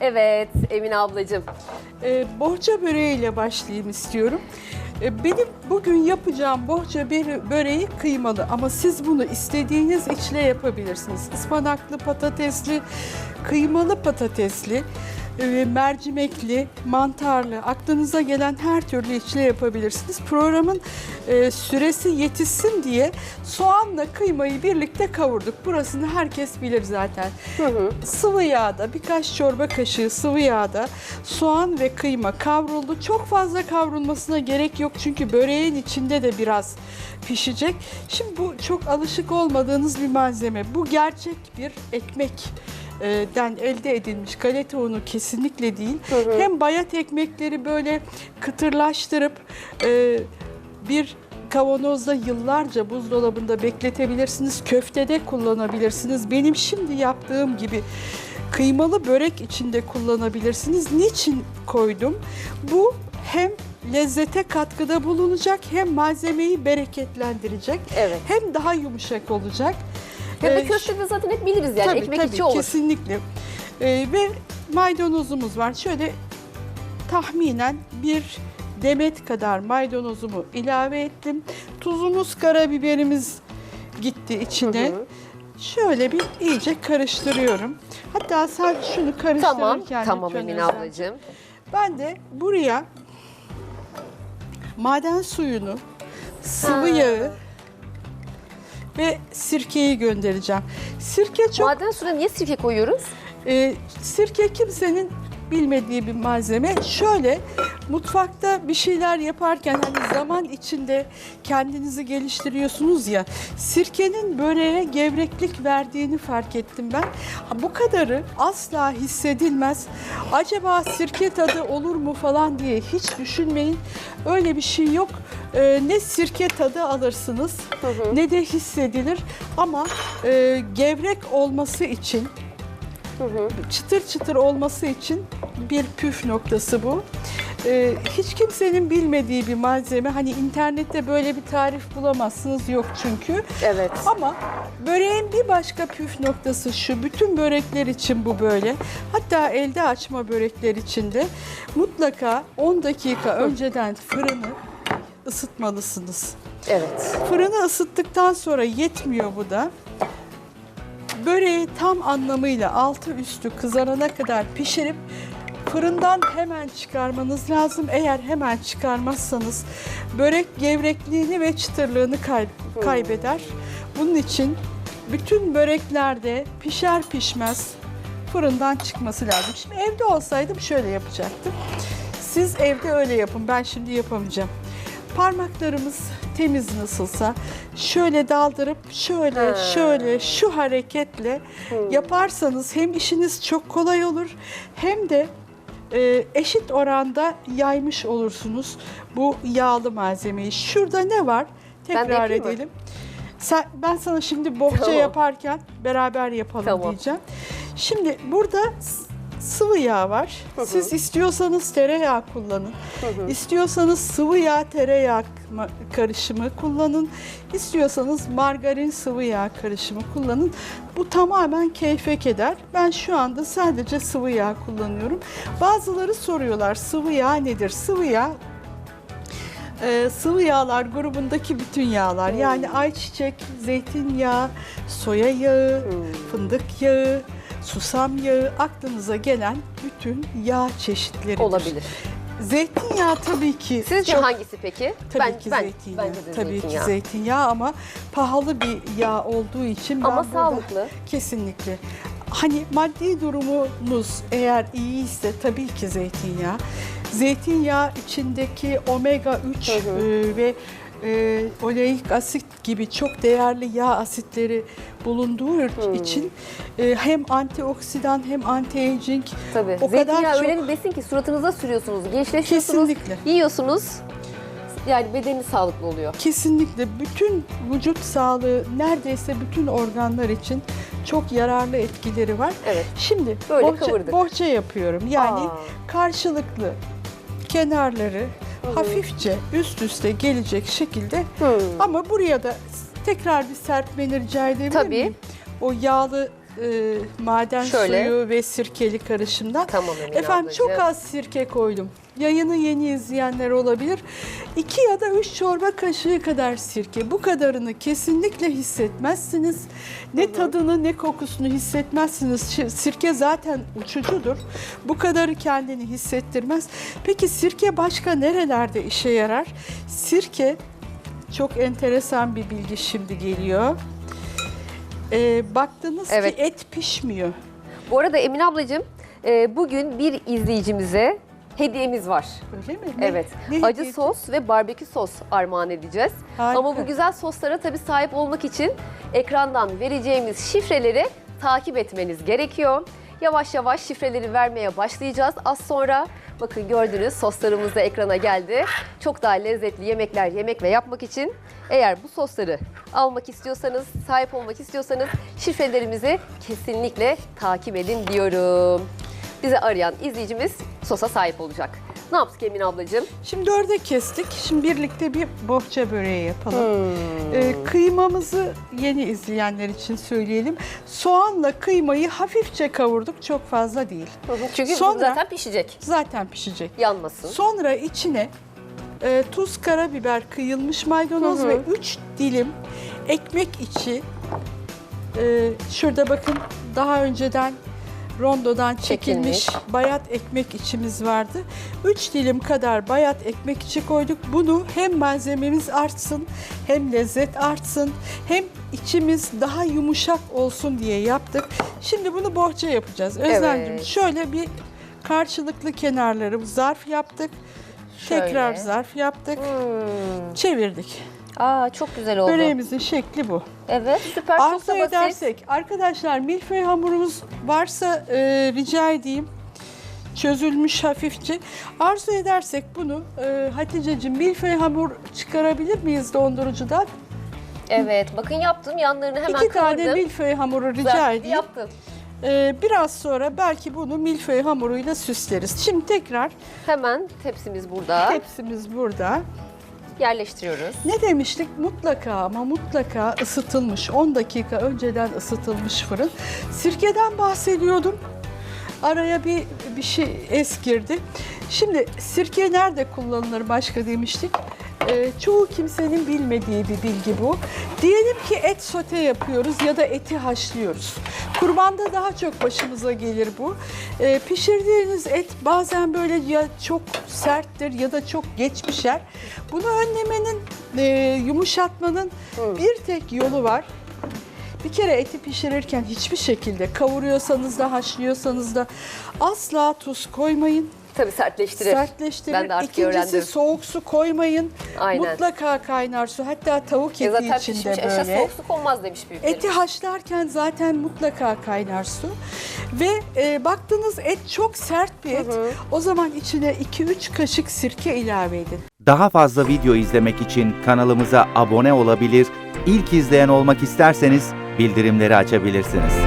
Evet Emine ablacığım. Ee, bohça böreğiyle başlayayım istiyorum. Ee, benim bugün yapacağım bohça böreği kıymalı ama siz bunu istediğiniz içle yapabilirsiniz. Ispanaklı, patatesli, kıymalı patatesli, mercimekli, mantarlı, aklınıza gelen her türlü içle yapabilirsiniz. Programın e, süresi yetişsin diye soğanla kıymayı birlikte kavurduk. Burasını herkes bilir zaten. Sıvı yağda birkaç çorba kaşığı sıvı yağda soğan ve kıyma kavruldu. Çok fazla kavrulmasına gerek yok çünkü böreğin içinde de biraz pişecek. Şimdi bu çok alışık olmadığınız bir malzeme. Bu gerçek bir ekmek den elde edilmiş galeta unu kesinlikle değil. Hem bayat ekmekleri böyle kıtırlaştırıp e, bir kavanozda yıllarca buzdolabında bekletebilirsiniz. Köftede kullanabilirsiniz. Benim şimdi yaptığım gibi kıymalı börek içinde kullanabilirsiniz. Niçin koydum? Bu hem lezzete katkıda bulunacak hem malzemeyi bereketlendirecek Evet. hem daha yumuşak olacak. Hem de Ee, köftede zaten hep biliriz yani tabii, ekmek tabii, içi olur. Kesinlikle. Ee, ve maydanozumuz var. Şöyle tahminen bir demet kadar maydanozumu ilave ettim. Tuzumuz, karabiberimiz gitti içine. Hı hı. Şöyle bir iyice karıştırıyorum. Hatta sen şunu karıştırırken Tamam, tamam Emine Özlem. ablacığım. Ben de buraya maden suyunu, sıvı Ha. yağı ve sirkeyi göndereceğim. Sirke çok Maden suyuna niye sirke koyuyoruz? ee, sirke kimsenin bilmediği bir malzeme. Şöyle mutfakta bir şeyler yaparken hani zaman içinde kendinizi geliştiriyorsunuz ya. Sirkenin böreğe gevreklik verdiğini fark ettim ben. Bu kadarı asla hissedilmez. Acaba sirke tadı olur mu falan diye hiç düşünmeyin. Öyle bir şey yok. Ee, ne sirke tadı alırsınız ne de hissedilir. Ama e, gevrek olması için çıtır çıtır olması için bir püf noktası bu. Ee, hiç kimsenin bilmediği bir malzeme. Hani internette böyle bir tarif bulamazsınız yok çünkü. Evet. Ama böreğin bir başka püf noktası şu. Bütün börekler için bu böyle. Hatta elde açma börekler için de mutlaka 10 dakika önceden fırını ısıtmalısınız. Evet. Fırını ısıttıktan sonra yetmiyor bu da. Böreği tam anlamıyla altı üstü kızarana kadar pişirip fırından hemen çıkarmanız lazım. Eğer hemen çıkarmazsanız börek gevrekliğini ve çıtırlığını kay- kaybeder. Bunun için bütün böreklerde pişer pişmez fırından çıkması lazım. Şimdi evde olsaydım şöyle yapacaktım. Siz evde öyle yapın. Ben şimdi yapamayacağım. Parmaklarımız temiz nasılsa şöyle daldırıp şöyle Ha. şöyle şu hareketle yaparsanız hem işiniz çok kolay olur hem de e, eşit oranda yaymış olursunuz bu yağlı malzemeyi. Şurada ne var? Tekrar yapayım mı? edelim. Sen, ben sana şimdi bohça Tamam. yaparken beraber yapalım Tamam. diyeceğim. Şimdi burada sıvı yağ var. Siz istiyorsanız tereyağı kullanın. İstiyorsanız sıvı yağ tereyağı karışımı kullanın. İstiyorsanız margarin sıvı yağ karışımı kullanın. Bu tamamen keyfe keder. Ben şu anda sadece sıvı yağ kullanıyorum. Bazıları soruyorlar sıvı yağ nedir? Sıvı yağ e, sıvı yağlar grubundaki bütün yağlar. Yani ayçiçek, zeytinyağı, soya yağı, fındık yağı, susam yağı aklınıza gelen bütün yağ çeşitleridir. Olabilir. Zeytinyağı tabii ki Sizce çok hangisi peki? Tabii Ben- ki ben- zeytinyağı. Bence de Tabii zeytinyağı. ki zeytinyağı ama pahalı bir yağ olduğu için ben Ama burada- sağlıklı. Kesinlikle. Hani maddi durumunuz eğer iyiyse tabii ki zeytinyağı. Zeytinyağı içindeki omega 3 Hı hı. e, ve e, oleik asit gibi çok değerli yağ asitleri bulunduğu için e, hem antioksidan hem anti-aging Tabii. o kadar Zeytinyağı çok öyle bir besin ki suratınıza sürüyorsunuz, gençleşiyorsunuz, Kesinlikle. yiyorsunuz. Yani bedeniniz sağlıklı oluyor. Kesinlikle bütün vücut sağlığı neredeyse bütün organlar için çok yararlı etkileri var. Evet. Şimdi Böyle bohça, kıvırdık. bohça yapıyorum. Yani Aa. karşılıklı kenarları hafifçe üst üste gelecek şekilde ama buraya da tekrar bir serpmeni rica edebilir Tabii. miyim? O yağlı e, maden Şöyle. suyu ve sirkeli karışımdan. Tamam Emine Efendim ablacığım. çok az sirke koydum. Yayını yeni izleyenler olabilir. 2 ya da 3 çorba kaşığı kadar sirke. Bu kadarını kesinlikle hissetmezsiniz. Ne tadını ne kokusunu hissetmezsiniz. Sirke zaten uçucudur. Bu kadarı kendini hissettirmez. Peki sirke başka nerelerde işe yarar? Sirke çok enteresan bir bilgi şimdi geliyor. Ee, baktınız Evet. ki et pişmiyor. Bu arada Emine ablacığım e, bugün bir izleyicimize hediyemiz var. Öyle mi? Ne- Evet. ne Acı hediyesi? sos ve barbekü sos armağan edeceğiz. Harika. Ama bu güzel soslara tabii sahip olmak için ekrandan vereceğimiz şifreleri takip etmeniz gerekiyor. Yavaş yavaş şifreleri vermeye başlayacağız. Az sonra bakın gördünüz soslarımız da ekrana geldi. Çok daha lezzetli yemekler yemek ve yapmak için eğer bu sosları almak istiyorsanız, sahip olmak istiyorsanız şifrelerimizi kesinlikle takip edin diyorum. Bizi arayan izleyicimiz sosa sahip olacak. Ne yaptık Emine ablacığım? Şimdi dörde kestik. Şimdi birlikte bir bohça böreği yapalım. Hmm. Ee, kıymamızı yeni izleyenler için söyleyelim. Soğanla kıymayı hafifçe kavurduk. Çok fazla değil. Çünkü Sonra- zaten pişecek. Zaten pişecek. Yanmasın. Sonra içine e, tuz, karabiber, kıyılmış maydanoz Hı hı. ve 3 dilim ekmek içi. e, şurada bakın daha önceden rondodan çekilmiş, Çekilmiş. bayat ekmek içimiz vardı. 3 dilim kadar bayat ekmek içi koyduk. Bunu hem malzememiz artsın, hem lezzet artsın, hem içimiz daha yumuşak olsun diye yaptık. Şimdi bunu bohça yapacağız. Özlemciğim Evet. şöyle bir karşılıklı kenarları zarf yaptık. Şöyle. Tekrar zarf yaptık. Hmm. Çevirdik. Aa çok güzel oldu. Böreğimizin şekli bu. Evet süper çok Arzu da basit. edersek arkadaşlar milföy hamurumuz varsa e, rica edeyim. Çözülmüş hafifçe. Arzu edersek bunu e, Hatice'cim milföy hamur çıkarabilir miyiz dondurucudan? Evet bakın yaptım yanlarını hemen İki tane kıvırdım. milföy hamuru rica Güzel, edeyim. Yaptım. E, biraz sonra belki bunu milföy hamuruyla süsleriz. Şimdi tekrar Hemen tepsimiz burada. tepsimiz burada. Yerleştiriyoruz. Ne demiştik? Mutlaka ama mutlaka ısıtılmış, 10 dakika önceden ısıtılmış fırın. Sirkeden bahsediyordum. Araya bir bir şey es girdi. Şimdi sirke nerede kullanılır başka demiştik. Ee, çoğu kimsenin bilmediği bir bilgi bu. Diyelim ki et sote yapıyoruz ya da eti haşlıyoruz. Kurbanda daha çok başımıza gelir bu. Ee, pişirdiğiniz et bazen böyle ya çok serttir ya da çok geç pişer. Bunu önlemenin, e, yumuşatmanın bir tek yolu var. Bir kere eti pişirirken hiçbir şekilde kavuruyorsanız da haşlıyorsanız da asla tuz koymayın. Tabii sertleştirir. Sertleştirir. Ben de artık İkincisi öğrendim. soğuk su koymayın. Aynen. Mutlaka kaynar su. Hatta tavuk eti zaten için pişmiş de eşe böyle. soğuk su konmaz demiş büyüklerimiz. Eti haşlarken zaten mutlaka kaynar su. Ve e, baktınız et çok sert bir et. O zaman içine 2-3 kaşık sirke ilave edin. Daha fazla video izlemek için kanalımıza abone olabilir, ilk izleyen olmak isterseniz bildirimleri açabilirsiniz.